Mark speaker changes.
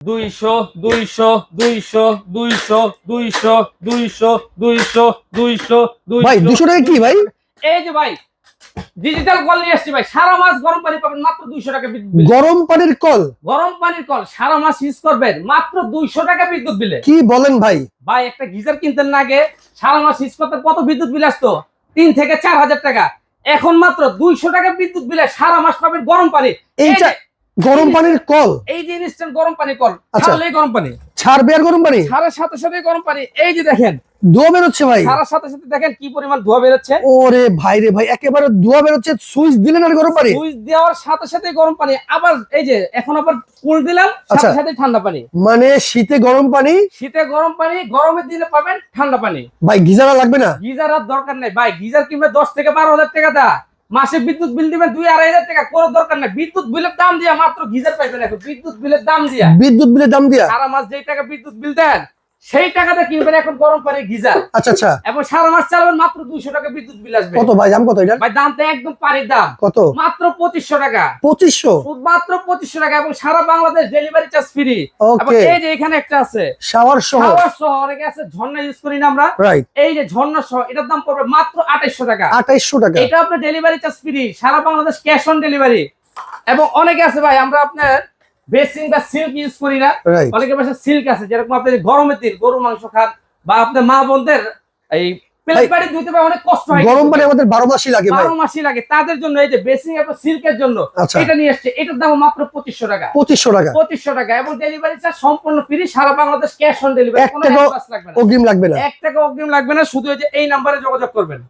Speaker 1: দুইশো দুইশো দুইশো দুইশো দুইশো দুইশো দুইশো দুইশো
Speaker 2: ভাই দুশো টাকা কি ভাই?
Speaker 1: এই যে ভাই ডিজিটাল কল নিয়ে আসছি ভাই সারা মাস গরম পানি পাবেন মাত্র দুইশো টাকা বিদ্যুৎ
Speaker 2: গরম পানির কল?
Speaker 1: গরম পানির কল সারা মাস ইউজ করবেন মাত্র দুইশো টাকা বিদ্যুৎ বিলে।
Speaker 2: কি বলেন ভাই?
Speaker 1: ভাই একটা গিজার কিনতেন না আগে সারা মাস ইউজ করতে কত বিদ্যুৎ বিল আসতো? তিন থেকে চার হাজার টাকা। এখন মাত্র দুইশো টাকা বিদ্যুৎ বিলে সারা মাস পাবেন গরম পানি।
Speaker 2: এইটা গরম পানির কল।
Speaker 1: এই যে ইনস্ট্যান্ট গরম পানি কল
Speaker 2: আচ্ছা।
Speaker 1: গরম পানি।
Speaker 2: ছাড়বে আর গরম পানি?
Speaker 1: সারার সাথে সাথে গরম পানি। এই যে দেখেন।
Speaker 2: ধোয়া বেরোচ্ছে ভাই।
Speaker 1: সারার সাথে সাথে দেখেন কি পরিমাণ ধোয়া বেরোচ্ছে।
Speaker 2: ওরে ভাই রে ভাই একেবারে ধোয়া বেরোচ্ছে সুইচ দিলেন আর গরম পানি?
Speaker 1: সুইচ দেওয়ার সাথে সাথে গরম পানি। আবার এই যে এখন আবার কুল দিলাম সাথে
Speaker 2: আচ্ছা।
Speaker 1: সাথে ঠান্ডা পানি।
Speaker 2: মানে শীতে গরম পানি?
Speaker 1: শীতে গরম পানি গরমের দিনে পাবেন ঠান্ডা পানি।
Speaker 2: ভাই গিজার লাগবে না?
Speaker 1: গিজার আর দরকার নাই। ভাই গিজার কিনবে দশ থেকে বারো হাজার টাকা দা মাসে বিদ্যুৎ বিল দিবেন দুই আড়াই হাজার টাকা কোনো দরকার নাই। বিদ্যুৎ বিলের দাম দিয়া মাত্র গিজার পাইবেন এখন বিদ্যুৎ বিলের দাম দিয়া।
Speaker 2: বিদ্যুৎ বিলের দাম দিয়া?
Speaker 1: সারা মাস যেই টাকা বিদ্যুৎ বিল দেন সেই টাকাটা কিনবেন এখন গরম পানি গিজার
Speaker 2: আচ্ছা আচ্ছা।
Speaker 1: এবং সারা মাস চালাবেন মাত্র দুইশো টাকা বিদ্যুৎ বিল আসবে।
Speaker 2: কত ভাই দাম কত এটা
Speaker 1: ভাই দামটা একদম পানির দাম।
Speaker 2: কত?
Speaker 1: মাত্র পঁচিশশো টাকা।
Speaker 2: পঁচিশশো?
Speaker 1: মাত্র পঁচিশশো টাকা এবং সারা বাংলাদেশ ডেলিভারি চার্জ ফ্রি। এই যে এখানে একটা আছে।
Speaker 2: শাওয়ার সহ।
Speaker 1: শাওয়ার সহ অনেকে আছে ঝর্ণা ইউজ করি না আমরা।
Speaker 2: রাইট
Speaker 1: এই যে ঝর্ণা সহ এটার দাম পড়বে মাত্র আঠাইশশো টাকা।
Speaker 2: আঠাইশশো টাকা।
Speaker 1: এটা আপনার ডেলিভারি চার্জ ফ্রি সারা বাংলাদেশ ক্যাশ অন ডেলিভারি এবং অনেকে আছে ভাই আমরা আপনার বেসিং বা সিল্ক ইউজ করি না। অনেকের পাশে সিল্ক আছে যেরকম আপনি গরমের দিন গরু মাংস খান বা আপনার মা বোনদের এই প্লেট
Speaker 2: ভাই,
Speaker 1: বাড়ি ধুতে পারে অনেক কষ্ট হয়।
Speaker 2: গরম পানি আমাদের বারো মাসই লাগে
Speaker 1: বারো মাসই লাগে। তাদের জন্য এই যে বেসিং এবং সিল্কের জন্য
Speaker 2: আচ্ছা।
Speaker 1: এটা নিয়ে আসছে এটার দাম মাত্র পঁচিশশো টাকা।
Speaker 2: পঁচিশশো টাকা।
Speaker 1: পঁচিশশো টাকা। এবং ডেলিভারি চার্জ সম্পূর্ণ ফ্রি সারা বাংলাদেশ ক্যাশ অন ডেলিভারি
Speaker 2: অগ্রিম লাগবে না।
Speaker 1: এক টাকা অগ্রিম লাগবে না। শুধু এই যে এই নাম্বারে যোগাযোগ করবেন।